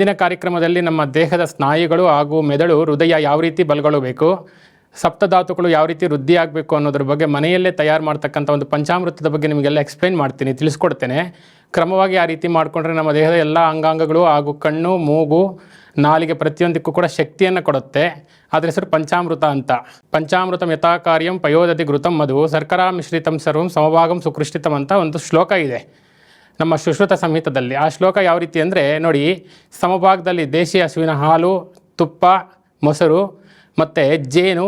ಇಂದಿನ ಕಾರ್ಯಕ್ರಮದಲ್ಲಿ ನಮ್ಮ ದೇಹದ ಸ್ನಾಯುಗಳು ಹಾಗೂ ಮೆದುಳು ಹೃದಯ ಯಾವ ರೀತಿ ಬಲಗೊಳ್ಳಬೇಕು, ಸಪ್ತಧಾತುಗಳು ಯಾವ ರೀತಿ ವೃದ್ಧಿ ಆಗಬೇಕು ಅನ್ನೋದ್ರ ಬಗ್ಗೆ ಮನೆಯಲ್ಲೇ ತಯಾರು ಮಾಡ್ತಕ್ಕಂಥ ಒಂದು ಪಂಚಾಮೃತದ ಬಗ್ಗೆ ನಿಮಗೆಲ್ಲ ಎಕ್ಸ್ಪ್ಲೈನ್ ಮಾಡ್ತೀನಿ, ತಿಳಿಸ್ಕೊಡ್ತೇನೆ. ಕ್ರಮವಾಗಿ ಆ ರೀತಿ ಮಾಡಿಕೊಂಡ್ರೆ ನಮ್ಮ ದೇಹದ ಎಲ್ಲ ಅಂಗಾಂಗಗಳು ಹಾಗೂ ಕಣ್ಣು, ಮೂಗು, ನಾಲಿಗೆ ಪ್ರತಿಯೊಂದಕ್ಕೂ ಕೂಡ ಶಕ್ತಿಯನ್ನು ಕೊಡುತ್ತೆ. ಅದರ ಹೆಸರು ಪಂಚಾಮೃತ ಅಂತ. ಪಂಚಾಮೃತ ಯಥಾ ಕಾರ್ಯಂ ಪಯೋದತಿ ಘೃತಂ ಮಧು. ಸರ್ಕಾರ ಮಿಶ್ರಿತಂ ಸರ್ವಂ ಸಮಭಾಗಂ ಸುಕೃಷ್ಟಿತಂ ಅಂತ ಒಂದು ಶ್ಲೋಕ ಇದೆ. ನಮ್ಮ ಸುಶ್ರುತ ಸಂಹಿತದಲ್ಲಿ ಆ ಶ್ಲೋಕ ಯಾವ ರೀತಿ ಅಂದರೆ, ನೋಡಿ, ಸಮಭಾಗದಲ್ಲಿ ದೇಶಿ ಹಸುವಿನ ಹಾಲು, ತುಪ್ಪ, ಮೊಸರು ಮತ್ತು ಜೇನು,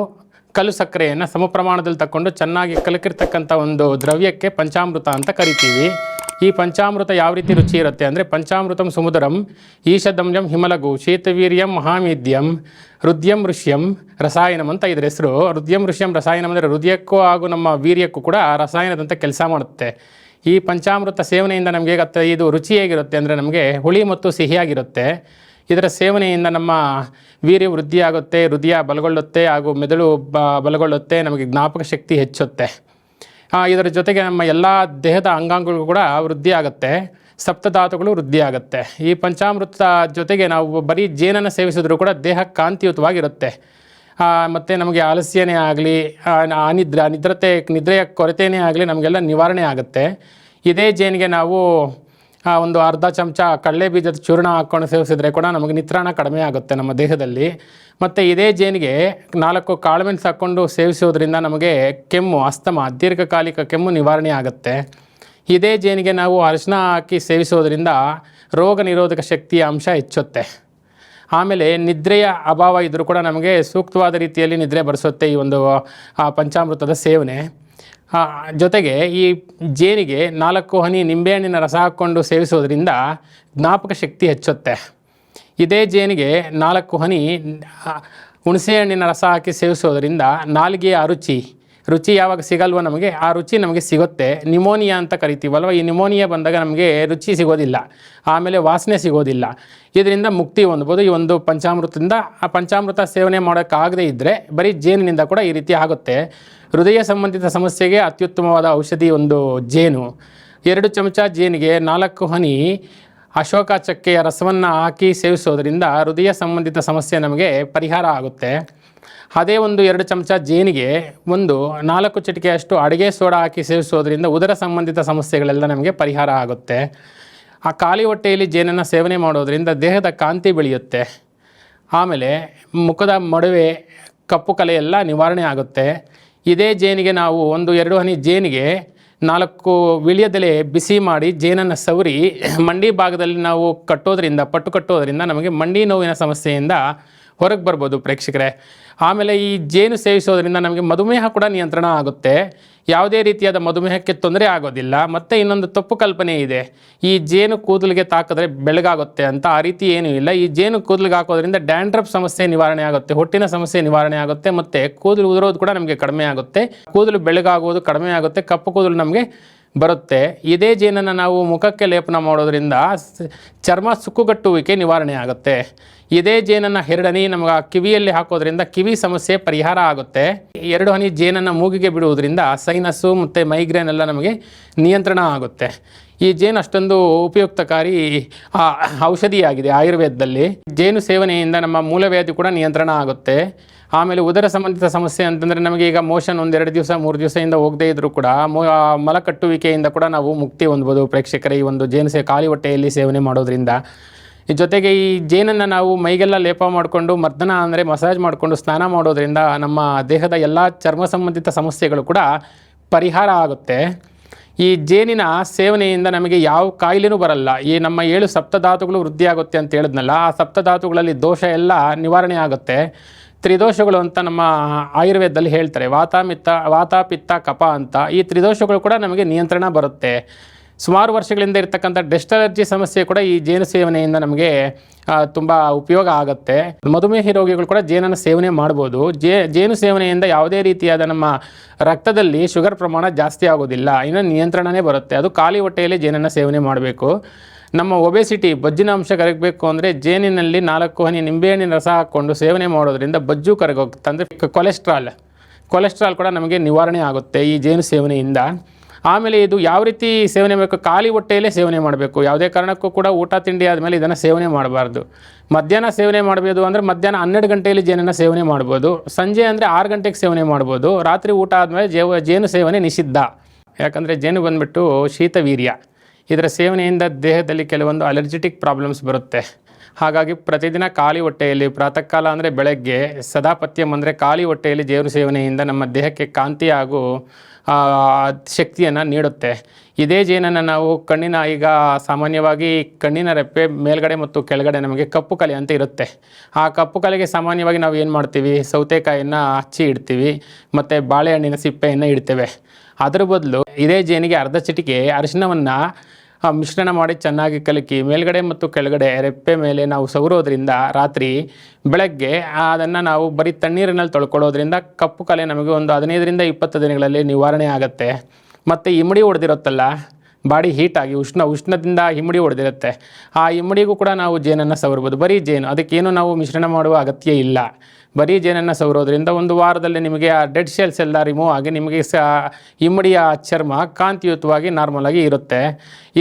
ಕಲ್ಲು ಸಕ್ಕರೆಯನ್ನು ಸಮ ಪ್ರಮಾಣದಲ್ಲಿ ತಗೊಂಡು ಚೆನ್ನಾಗಿ ಕಲಕಿರ್ತಕ್ಕಂಥ ಒಂದು ದ್ರವ್ಯಕ್ಕೆ ಪಂಚಾಮೃತ ಅಂತ ಕರಿತೀವಿ. ಈ ಪಂಚಾಮೃತ ಯಾವ ರೀತಿ ರುಚಿ ಇರುತ್ತೆ ಅಂದರೆ, ಪಂಚಾಮೃತಂ ಸುಮುದರಂ ಈಶದಂಜಂ ಹಿಮಲಗು ಶೀತವೀರ್ಯಂ ಮಹಾಮೀದ್ಯಂ ಹೃದಯಂ ಋಷ್ಯಂ ರಸಾಯನಂ ಅಂತ ಇದ್ರ ಹೆಸರು. ಹೃದಯಂ ಋಷ್ಯಂ ರಸಾಯನಂ ಅಂದರೆ, ಹೃದಯಕ್ಕೂ ಹಾಗೂ ನಮ್ಮ ವೀರ್ಯಕ್ಕೂ ಕೂಡ ರಸಾಯನದಂತ ಕೆಲಸ ಮಾಡುತ್ತೆ. ಈ ಪಂಚಾಮೃತ ಸೇವನೆಯಿಂದ ನಮಗೆ ಹೇಗತ್ತೆ? ಇದು ರುಚಿ ಹೇಗಿರುತ್ತೆ ಅಂದರೆ ನಮಗೆ ಹುಳಿ ಮತ್ತು ಸಿಹಿಯಾಗಿರುತ್ತೆ. ಇದರ ಸೇವನೆಯಿಂದ ನಮ್ಮ ವೀರ್ಯ ವೃದ್ಧಿಯಾಗುತ್ತೆ, ಹೃದಯ ಬಲಗೊಳ್ಳುತ್ತೆ ಹಾಗೂ ಮೆದುಳು ಬ, ಬಲಗೊಳ್ಳುತ್ತೆ, ನಮಗೆ ಜ್ಞಾಪಕ ಶಕ್ತಿ ಹೆಚ್ಚುತ್ತೆ. ಇದರ ಜೊತೆಗೆ ನಮ್ಮ ಎಲ್ಲ ದೇಹದ ಅಂಗಾಂಗಗಳು ಕೂಡ ವೃದ್ಧಿ ಆಗುತ್ತೆ ಸಪ್ತಧಾತುಗಳು ವೃದ್ಧಿಯಾಗುತ್ತೆ. ಈ ಪಂಚಾಮೃತ ಜೊತೆಗೆ ನಾವು ಬರೀ ಜೇನನ್ನು ಸೇವಿಸಿದ್ರೂ ಕೂಡ ದೇಹ ಕಾಂತಿಯುತವಾಗಿರುತ್ತೆ. ಮತ್ತು ನಮಗೆ ಆಲಸ್ಯನೇ ಆಗಲಿ ಅನಿದ್ರ ನಿದ್ರತೆ, ನಿದ್ರೆಯ ಕೊರತೆಯೇ ಆಗಲಿ ನಮಗೆಲ್ಲ ನಿವಾರಣೆ ಆಗುತ್ತೆ. ಇದೇ ಜೇನಿಗೆ ನಾವು ಒಂದು ಅರ್ಧ ಚಮಚ ಕಡಲೆ ಬೀಜದ ಚೂರ್ಣ ಹಾಕ್ಕೊಂಡು ಸೇವಿಸಿದರೆ ಕೂಡ ನಮಗೆ ನಿತ್ರಾಣ ಕಡಿಮೆ ಆಗುತ್ತೆ ನಮ್ಮ ದೇಹದಲ್ಲಿ. ಮತ್ತು ಇದೇ ಜೇನಿಗೆ ನಾಲ್ಕು ಕಾಳುಮೆಣಸು ಹಾಕ್ಕೊಂಡು ಸೇವಿಸೋದ್ರಿಂದ ನಮಗೆ ಕೆಮ್ಮು, ಅಸ್ತಮ, ದೀರ್ಘಕಾಲಿಕ ಕೆಮ್ಮು ನಿವಾರಣೆ ಆಗುತ್ತೆ. ಇದೇ ಜೇನಿಗೆ ನಾವು ಅರಿಶಿನ ಹಾಕಿ ಸೇವಿಸೋದ್ರಿಂದ ರೋಗ ನಿರೋಧಕ ಶಕ್ತಿಯ ಅಂಶ ಹೆಚ್ಚುತ್ತೆ. ಆಮೇಲೆ ನಿದ್ರೆಯ ಅಭಾವ ಇದ್ದರೂ ಕೂಡ ನಮಗೆ ಸೂಕ್ತವಾದ ರೀತಿಯಲ್ಲಿ ನಿದ್ರೆ ಬರೆಸುತ್ತೆ ಈ ಒಂದು ಪಂಚಾಮೃತದ ಸೇವನೆ. ಜೊತೆಗೆ ಈ ಜೇನಿಗೆ ನಾಲ್ಕು ಹನಿ ನಿಂಬೆಹಣ್ಣಿನ ರಸ ಹಾಕ್ಕೊಂಡು ಸೇವಿಸೋದ್ರಿಂದ ಜ್ಞಾಪಕ ಶಕ್ತಿ ಹೆಚ್ಚುತ್ತೆ. ಇದೇ ಜೇನಿಗೆ ನಾಲ್ಕು ಹನಿ ಆ, ಹುಣಸೆಹಣ್ಣಿನ ರಸ ಹಾಕಿ ಸೇವಿಸೋದ್ರಿಂದ ನಾಲಿಗೆಯ ರುಚಿ ರುಚಿ ಯಾವಾಗ ಸಿಗಲ್ವೋ ನಮಗೆ ಆ ರುಚಿ ನಮಗೆ ಸಿಗುತ್ತೆ. ನಿಮೋನಿಯಾ ಅಂತ ಕರಿತೀವಲ್ವ ಈ ನಿಮೋನಿಯಾ ಬಂದಾಗ ನಮಗೆ ರುಚಿ ಸಿಗೋದಿಲ್ಲ. ಆಮೇಲೆ ವಾಸನೆ ಸಿಗೋದಿಲ್ಲ. ಇದರಿಂದ ಮುಕ್ತಿ ಹೊಂದ್ಬೋದು. ಈ ಒಂದು ಪಂಚಾಮೃತದಿಂದ ಆ ಪಂಚಾಮೃತ ಸೇವನೆ ಮಾಡೋಕ್ಕಾಗದೇ ಇದ್ದರೆ ಬರೀ ಜೇನಿನಿಂದ ಕೂಡ ಈ ರೀತಿ ಆಗುತ್ತೆ. ಹೃದಯ ಸಂಬಂಧಿತ ಸಮಸ್ಯೆಗೆ ಅತ್ಯುತ್ತಮವಾದ ಔಷಧಿ ಒಂದು ಜೇನು. ಎರಡು ಚಮಚ ಜೇನಿಗೆ ನಾಲ್ಕು ಹನಿ ಅಶೋಕ ಚಕ್ಕೆಯ ರಸವನ್ನು ಹಾಕಿ ಸೇವಿಸೋದ್ರಿಂದ ಹೃದಯ ಸಂಬಂಧಿತ ಸಮಸ್ಯೆ ನಮಗೆ ಪರಿಹಾರ ಆಗುತ್ತೆ. ಅದೇ ಒಂದು ಎರಡು ಚಮಚ ಜೇನಿಗೆ ಒಂದು ನಾಲ್ಕು ಚಿಟಿಕೆಯಷ್ಟು ಅಡುಗೆ ಸೋಡಾ ಹಾಕಿ ಸೇವಿಸೋದ್ರಿಂದ ಉದರ ಸಂಬಂಧಿತ ಸಮಸ್ಯೆಗಳೆಲ್ಲ ನಮಗೆ ಪರಿಹಾರ ಆಗುತ್ತೆ. ಆ ಖಾಲಿ ಹೊಟ್ಟೆಯಲ್ಲಿ ಜೇನನ್ನು ಸೇವನೆ ಮಾಡೋದರಿಂದ ದೇಹದ ಕಾಂತಿ ಬೆಳೆಯುತ್ತೆ. ಆಮೇಲೆ ಮುಖದ ಮೊಡವೆ, ಕಪ್ಪು ಕಲೆ ಎಲ್ಲ ನಿವಾರಣೆ ಆಗುತ್ತೆ. ಇದೇ ಜೇನಿಗೆ ನಾವು ಒಂದು ಎರಡು ಹನಿ ಜೇನಿಗೆ ನಾಲ್ಕು ವಿಳಿಯದೆಲೆ ಬಿಸಿ ಮಾಡಿ ಜೇನನ್ನು ಸವರಿ ಮಂಡಿ ಭಾಗದಲ್ಲಿ ನಾವು ಕಟ್ಟೋದ್ರಿಂದ, ಪಟ್ಟು ಕಟ್ಟೋದ್ರಿಂದ ನಮಗೆ ಮಂಡಿ ನೋವಿನ ಸಮಸ್ಯೆಯಿಂದ ಹೊರಗೆ ಬರ್ಬೋದು ಪ್ರೇಕ್ಷಕರೇ. ಆಮೇಲೆ ಈ ಜೇನು ಸೇವಿಸೋದ್ರಿಂದ ನಮಗೆ ಮಧುಮೇಹ ಕೂಡ ನಿಯಂತ್ರಣ ಆಗುತ್ತೆ. ಯಾವುದೇ ರೀತಿಯಾದ ಮಧುಮೇಹಕ್ಕೆ ತೊಂದರೆ ಆಗೋದಿಲ್ಲ. ಮತ್ತು ಇನ್ನೊಂದು ತಪ್ಪು ಕಲ್ಪನೆ ಇದೆ. ಈ ಜೇನು ಕೂದಲಿಗೆ ತಾಕಿದ್ರೆ ಬೆಳಗಾಗುತ್ತೆ ಅಂತ ಆ ರೀತಿ ಏನೂ ಇಲ್ಲ. ಈ ಜೇನು ಕೂದಲಿಗೆ ಹಾಕೋದ್ರಿಂದ ಡ್ಯಾಂಡ್ರಫ್ ಸಮಸ್ಯೆ ನಿವಾರಣೆ ಆಗುತ್ತೆ. ಹೊಟ್ಟಿನ ಸಮಸ್ಯೆ ನಿವಾರಣೆ ಆಗುತ್ತೆ. ಮತ್ತು ಕೂದಲು ಉದುರೋದು ಕೂಡ ನಮಗೆ ಕಡಿಮೆ ಆಗುತ್ತೆ. ಕೂದಲು ಬೆಳಗಾಗೋದು ಕಡಿಮೆ ಆಗುತ್ತೆ. ಕಪ್ಪು ಕೂದಲು ನಮಗೆ ಬರುತ್ತೆ. ಇದೇ ಜೇನನ್ನು ನಾವು ಮುಖಕ್ಕೆ ಲೇಪನ ಮಾಡೋದರಿಂದ ಚರ್ಮ ಸುಕ್ಕುಗಟ್ಟುವಿಕೆ ನಿವಾರಣೆ ಆಗುತ್ತೆ. ಇದೇ ಜೇನನ್ನು ಎರಡನಿ ನಮಗೆ ಕಿವಿಯಲ್ಲಿ ಹಾಕೋದ್ರಿಂದ ಕಿವಿ ಸಮಸ್ಯೆ ಪರಿಹಾರ ಆಗುತ್ತೆ. ಎರಡು ಹನಿ ಜೇನನ್ನು ಮೂಗಿಗೆ ಬಿಡುವುದರಿಂದ ಸೈನಸ್ಸು ಮತ್ತು ಮೈಗ್ರೇನ್ ಎಲ್ಲ ನಮಗೆ ನಿಯಂತ್ರಣ ಆಗುತ್ತೆ. ಈ ಜೇನು ಅಷ್ಟೊಂದು ಉಪಯುಕ್ತಕಾರಿ ಔಷಧಿಯಾಗಿದೆ ಆಯುರ್ವೇದದಲ್ಲಿ. ಜೇನು ಸೇವನೆಯಿಂದ ನಮ್ಮ ಮೂಲವ್ಯಾಧಿ ಕೂಡ ನಿಯಂತ್ರಣ ಆಗುತ್ತೆ. ಆಮೇಲೆ ಉದರ ಸಂಬಂಧಿತ ಸಮಸ್ಯೆ ಅಂತಂದರೆ ನಮಗೆ ಈಗ ಮೋಷನ್ ಒಂದೆರಡು ದಿವಸ, ಮೂರು ದಿವಸದಿಂದ ಹೋಗದೇ ಇದ್ದರೂ ಕೂಡ ಮಲಕಟ್ಟುವಿಕೆಯಿಂದ ಕೂಡ ನಾವು ಮುಕ್ತಿ ಹೊಂದ್ಬೋದು. ಪ್ರೇಕ್ಷಕರ, ಈ ಒಂದು ಜೇನು ಸೇ, ಖಾಲಿ ಹೊಟ್ಟೆಯಲ್ಲಿ ಸೇವನೆ ಮಾಡೋದ್ರಿಂದ. ಜೊತೆಗೆ ಈ ಜೇನನ್ನು ನಾವು ಮೈಗೆಲ್ಲ ಲೇಪ ಮಾಡಿಕೊಂಡು, ಮರ್ದನ ಅಂದರೆ ಮಸಾಜ್ ಮಾಡಿಕೊಂಡು, ಸ್ನಾನ ಮಾಡೋದ್ರಿಂದ ನಮ್ಮ ದೇಹದ ಎಲ್ಲ ಚರ್ಮ ಸಂಬಂಧಿತ ಸಮಸ್ಯೆಗಳು ಕೂಡ ಪರಿಹಾರ ಆಗುತ್ತೆ. ಈ ಜೇನಿನ ಸೇವನೆಯಿಂದ ನಮಗೆ ಯಾವ ಕಾಯಿಲೆನೂ ಬರಲ್ಲ. ಈ ನಮ್ಮ ಏಳು ಸಪ್ತಧಾತುಗಳು ವೃದ್ಧಿಯಾಗುತ್ತೆ ಅಂತ ಹೇಳಿದ್ನಲ್ಲ, ಆ ಸಪ್ತಧಾತುಗಳಲ್ಲಿ ದೋಷ ಎಲ್ಲ ನಿವಾರಣೆ ಆಗುತ್ತೆ. ತ್ರಿದೋಷಗಳು ಅಂತ ನಮ್ಮ ಆಯುರ್ವೇದದಲ್ಲಿ ಹೇಳ್ತಾರೆ ವಾತ ಪಿತ್ತ ಕಪ ಅಂತ. ಈ ತ್ರಿದೋಷಗಳು ಕೂಡ ನಮಗೆ ನಿಯಂತ್ರಣ ಬರುತ್ತೆ. ಸುಮಾರು ವರ್ಷಗಳಿಂದ ಇರತಕ್ಕಂಥ ಡೆಸ್ಟ್ ಅಲರ್ಜಿ ಸಮಸ್ಯೆ ಕೂಡ ಈ ಜೇನು ಸೇವನೆಯಿಂದ ನಮಗೆ ತುಂಬ ಉಪಯೋಗ ಆಗುತ್ತೆ. ಮಧುಮೇಹ ರೋಗಿಗಳು ಕೂಡ ಜೇನನ್ನು ಸೇವನೆ ಮಾಡ್ಬೋದು. ಜೇನು ಸೇವನೆಯಿಂದ ಯಾವುದೇ ರೀತಿಯಾದ ನಮ್ಮ ರಕ್ತದಲ್ಲಿ ಶುಗರ್ ಪ್ರಮಾಣ ಜಾಸ್ತಿ ಆಗೋದಿಲ್ಲ. ಇನ್ನು ನಿಯಂತ್ರಣನೇ ಬರುತ್ತೆ. ಅದು ಖಾಲಿ ಹೊಟ್ಟೆಯಲ್ಲಿ ಜೇನನ್ನು ಸೇವನೆ ಮಾಡಬೇಕು. ನಮ್ಮ ಒಬೆಸಿಟಿ, ಬಜ್ಜಿನ ಅಂಶ ಕರಗಬೇಕು ಅಂದರೆ ಜೇನಿನಲ್ಲಿ ನಾಲ್ಕು ಹನಿ ನಿಂಬೆಹಣ್ಣಿನ ರಸ ಹಾಕ್ಕೊಂಡು ಸೇವನೆ ಮಾಡೋದರಿಂದ ಬಜ್ಜು ಕರಗೋಗುತ್ತೆ ಅಂದರೆ ಕೊಲೆಸ್ಟ್ರಾಲ್. ಕೊಲೆಸ್ಟ್ರಾಲ್ ಕೂಡ ನಮಗೆ ನಿವಾರಣೆ ಆಗುತ್ತೆ ಈ ಜೇನು ಸೇವನೆಯಿಂದ. ಆಮೇಲೆ ಇದು ಯಾವ ರೀತಿ ಸೇವನೆ ಬೇಕು ಖಾಲಿ ಹೊಟ್ಟೆಯಲ್ಲೇ ಸೇವನೆ ಮಾಡಬೇಕು. ಯಾವುದೇ ಕಾರಣಕ್ಕೂ ಕೂಡ ಊಟ ತಿಂಡಿ ಆದಮೇಲೆ ಇದನ್ನು ಸೇವನೆ ಮಾಡಬಾರ್ದು. ಮಧ್ಯಾಹ್ನ ಸೇವನೆ ಮಾಡಬೇಕು ಅಂದರೆ ಮಧ್ಯಾಹ್ನ ಹನ್ನೆರಡು ಗಂಟೆಯಲ್ಲಿ ಜೇನನ್ನು ಸೇವನೆ ಮಾಡ್ಬೋದು. ಸಂಜೆ ಅಂದರೆ ಆರು ಗಂಟೆಗೆ ಸೇವನೆ ಮಾಡ್ಬೋದು. ರಾತ್ರಿ ಊಟ ಆದಮೇಲೆ ಜೇವ, ಜೇನು ಸೇವನೆ ನಿಷಿದ್ಧ. ಯಾಕಂದರೆ ಜೇನು ಬಂದುಬಿಟ್ಟು ಶೀತವೀರ್ಯ. ಇದರ ಸೇವನೆಯಿಂದ ದೇಹದಲ್ಲಿ ಕೆಲವೊಂದು ಅಲರ್ಜಿಟಿಕ್ ಪ್ರಾಬ್ಲಮ್ಸ್ ಬರುತ್ತೆ. ಹಾಗಾಗಿ ಪ್ರತಿದಿನ ಖಾಲಿ ಹೊಟ್ಟೆಯಲ್ಲಿ, ಪ್ರಾತಃ ಕಾಲ ಅಂದರೆ ಬೆಳಗ್ಗೆ, ಸದಾಪತ್ಯಂ ಅಂದರೆ ಖಾಲಿ ಹೊಟ್ಟೆಯಲ್ಲಿ ಜೇನು ಸೇವನೆಯಿಂದ ನಮ್ಮ ದೇಹಕ್ಕೆ ಕಾಂತಿ ಹಾಗೂ ಶಕ್ತಿಯನ್ನು ನೀಡುತ್ತೆ. ಇದೇ ಜೇನನ್ನು ನಾವು ಕಣ್ಣಿನ ಈಗ ಸಾಮಾನ್ಯವಾಗಿ ಕಣ್ಣಿನ ರೆಪ್ಪೆ ಮೇಲ್ಗಡೆ ಮತ್ತು ಕೆಳಗಡೆ ನಮಗೆ ಕಪ್ಪು ಕಲೆ ಅಂತ ಇರುತ್ತೆ. ಆ ಕಪ್ಪು ಕಲೆಗೆ ಸಾಮಾನ್ಯವಾಗಿ ನಾವು ಏನು ಮಾಡ್ತೀವಿ? ಸೌತೆಕಾಯಿಯನ್ನು ಹಚ್ಚಿ ಇಡ್ತೀವಿ. ಮತ್ತು ಬಾಳೆಹಣ್ಣಿನ ಸಿಪ್ಪೆಯನ್ನು ಇಡ್ತೇವೆ. ಅದರ ಬದಲು ಇದೇ ಜೇನಿಗೆ ಅರ್ಧ ಚಿಟಿಕೆ ಅರಿಶಿನವನ್ನು ಮಿಶ್ರಣ ಮಾಡಿ ಚೆನ್ನಾಗಿ ಕಲಕಿ ಮೇಲ್ಗಡೆ ಮತ್ತು ಕೆಳಗಡೆ ರೆಪ್ಪೆ ಮೇಲೆ ನಾವು ಸವರೋದ್ರಿಂದ ರಾತ್ರಿ ಬೆಳಗ್ಗೆ ಅದನ್ನು ನಾವು ಬರೀ ತಣ್ಣೀರಿನಲ್ಲಿ ತೊಳ್ಕೊಳ್ಳೋದ್ರಿಂದ ಕಪ್ಪು ಕಲೆ ನಮಗೆ ಒಂದು ಹದಿನೈದರಿಂದ ಇಪ್ಪತ್ತು ದಿನಗಳಲ್ಲಿ ನಿವಾರಣೆ ಆಗುತ್ತೆ. ಮತ್ತು ಇಮ್ಮಡಿ ಹೊಡೆದಿರುತ್ತಲ್ಲ ಬಾಡಿ ಹೀಟಾಗಿ ಉಷ್ಣ, ಉಷ್ಣದಿಂದ ಇಮ್ಮಡಿ ಹೊಡೆದಿರುತ್ತೆ ಆ ಇಮ್ಮಡಿಗೂ ಕೂಡ ನಾವು ಜೇನನ್ನು ಸವರ್ಬೋದು. ಬರೀ ಜೇನು, ಅದಕ್ಕೇನು ನಾವು ಮಿಶ್ರಣ ಮಾಡುವ ಅಗತ್ಯ ಇಲ್ಲ. ಬರೀ ಜೇನನ್ನು ಸವರೋದ್ರಿಂದ ಒಂದು ವಾರದಲ್ಲಿ ನಿಮಗೆ ಆ ಡೆಡ್ ಶೆಲ್ಸ್ ಎಲ್ಲ ರಿಮೂವ್ ಆಗಿ ನಿಮಗೆ ಸ ಇಮ್ಮಡಿಯ ಚರ್ಮ ಕಾಂತಿಯುತವಾಗಿ ನಾರ್ಮಲ್ ಆಗಿ ಇರುತ್ತೆ.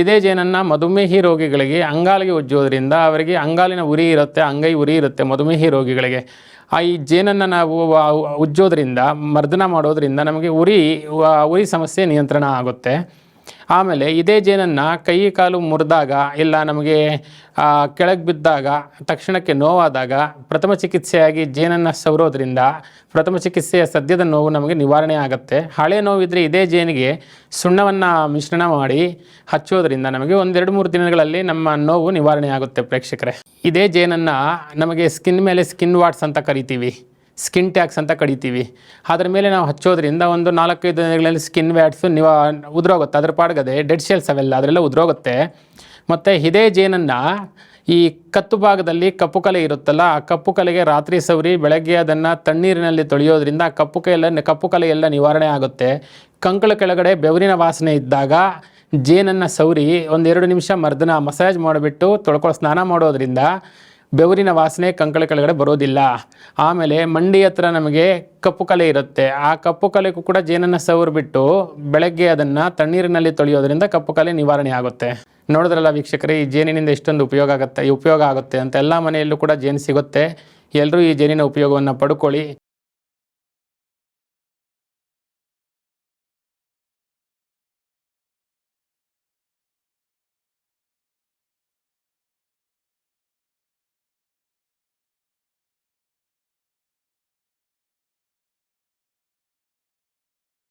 ಇದೇ ಜೇನನ್ನು ಮಧುಮೇಹಿ ರೋಗಿಗಳಿಗೆ ಅಂಗಾಲಿಗೆ ಉಜ್ಜೋದ್ರಿಂದ ಅವರಿಗೆ ಅಂಗಾಲಿನ ಉರಿ ಇರುತ್ತೆ, ಅಂಗೈ ಉರಿ ಇರುತ್ತೆ ಮಧುಮೇಹಿ ರೋಗಿಗಳಿಗೆ. ಆ ಈ ಜೇನನ್ನು ನಾವು ಉಜ್ಜೋದ್ರಿಂದ, ಮರ್ದನ ಮಾಡೋದ್ರಿಂದ ನಮಗೆ ಉರಿ ಉರಿ ಸಮಸ್ಯೆ ನಿಯಂತ್ರಣ ಆಗುತ್ತೆ. ಆಮೇಲೆ ಇದೇ ಜೇನನ್ನು ಕೈ ಕಾಲು ಮುರಿದಾಗ ಇಲ್ಲ ನಮಗೆ ಕೆಳಗೆ ಬಿದ್ದಾಗ, ತಕ್ಷಣಕ್ಕೆ ನೋವಾದಾಗ ಪ್ರಥಮ ಚಿಕಿತ್ಸೆಯಾಗಿ ಜೇನನ್ನು ಸವರೋದ್ರಿಂದ ಪ್ರಥಮ ಚಿಕಿತ್ಸೆಯ ಸದ್ಯದ ನೋವು ನಮಗೆ ನಿವಾರಣೆ ಆಗುತ್ತೆ. ಹಳೆ ನೋವಿದ್ರೆ ಇದೇ ಜೇನಿಗೆ ಸುಣ್ಣವನ್ನು ಮಿಶ್ರಣ ಮಾಡಿ ಹಚ್ಚೋದ್ರಿಂದ ನಮಗೆ ಒಂದೆರಡು ಮೂರು ದಿನಗಳಲ್ಲಿ ನಮ್ಮ ನೋವು ನಿವಾರಣೆ ಆಗುತ್ತೆ ಪ್ರೇಕ್ಷಕರೇ. ಇದೇ ಜೇನನ್ನು ನಮಗೆ ಸ್ಕಿನ್ ಮೇಲೆ ಸ್ಕಿನ್ ವಾಟ್ಸ್ ಅಂತ ಕರಿತೀವಿ. ಸ್ಕಿನ್ ಟ್ಯಾಕ್ಸ್ ಅಂತ ಕಡಿತೀವಿ. ಅದ್ರ ಮೇಲೆ ನಾವು ಹಚ್ಚೋದ್ರಿಂದ ಒಂದು ನಾಲ್ಕೈದು ದಿನಗಳಲ್ಲಿ ಸ್ಕಿನ್ ವ್ಯಾಟ್ಸು ನಿವಾ, ಉದುರೋಗುತ್ತೆ. ಅದ್ರ ಪಾಡ್ಗದೆ ಡೆಡ್ ಶೆಲ್ಸ್ ಅವೆಲ್ಲ ಅದರೆಲ್ಲ ಉದುರೋಗುತ್ತೆ. ಮತ್ತು ಇದೇ ಜೇನನ್ನು ಈ ಕತ್ತು ಭಾಗದಲ್ಲಿ ಕಪ್ಪು ಕಲೆ ಇರುತ್ತಲ್ಲ, ಆ ಕಪ್ಪು ಕಲೆಗೆ ರಾತ್ರಿ ಸವರಿ ಬೆಳಗ್ಗೆ ಅದನ್ನು ತಣ್ಣೀರಿನಲ್ಲಿ ತೊಳೆಯೋದ್ರಿಂದ ಕಪ್ಪು ಕೈಯೆಲ್ಲ ಕಪ್ಪು ಕಲೆ ಎಲ್ಲ ನಿವಾರಣೆ ಆಗುತ್ತೆ. ಕಂಕಳ ಕೆಳಗಡೆ ಬೆವರಿನ ವಾಸನೆ ಇದ್ದಾಗ ಜೇನನ್ನು ಸವರಿ ಒಂದೆರಡು ನಿಮಿಷ ಮರ್ದನ ಮಸಾಜ್ ಮಾಡಿಬಿಟ್ಟು ತೊಳ್ಕೊಳ್ಳೋ ಸ್ನಾನ ಮಾಡೋದ್ರಿಂದ ಬೆವರಿನ ವಾಸನೆ ಕಂಕಳ ಕೆಳಗಡೆ ಬರೋದಿಲ್ಲ. ಆಮೇಲೆ ಮಂಡಿ ಹತ್ರ ನಮಗೆ ಕಪ್ಪು ಕಲೆ ಇರುತ್ತೆ. ಆ ಕಪ್ಪು ಕಲೆಗೂ ಕೂಡ ಜೇನನ್ನು ಸವರ್ಬಿಟ್ಟು ಬೆಳಗ್ಗೆ ಅದನ್ನು ತಣ್ಣೀರಿನಲ್ಲಿ ತೊಳೆಯೋದ್ರಿಂದ ಕಪ್ಪು ಕಲೆ ನಿವಾರಣೆ ಆಗುತ್ತೆ. ನೋಡಿದ್ರಲ್ಲ ವೀಕ್ಷಕರೇ, ಈ ಜೇನಿನಿಂದ ಎಷ್ಟೊಂದು ಉಪಯೋಗ ಆಗುತ್ತೆ ಉಪಯೋಗ ಆಗುತ್ತೆ ಅಂತ. ಎಲ್ಲ ಮನೆಯಲ್ಲೂ ಕೂಡ ಜೇನು ಸಿಗುತ್ತೆ. ಎಲ್ಲರೂ ಈ ಜೇನಿನ ಉಪಯೋಗವನ್ನು ಪಡ್ಕೊಳ್ಳಿ.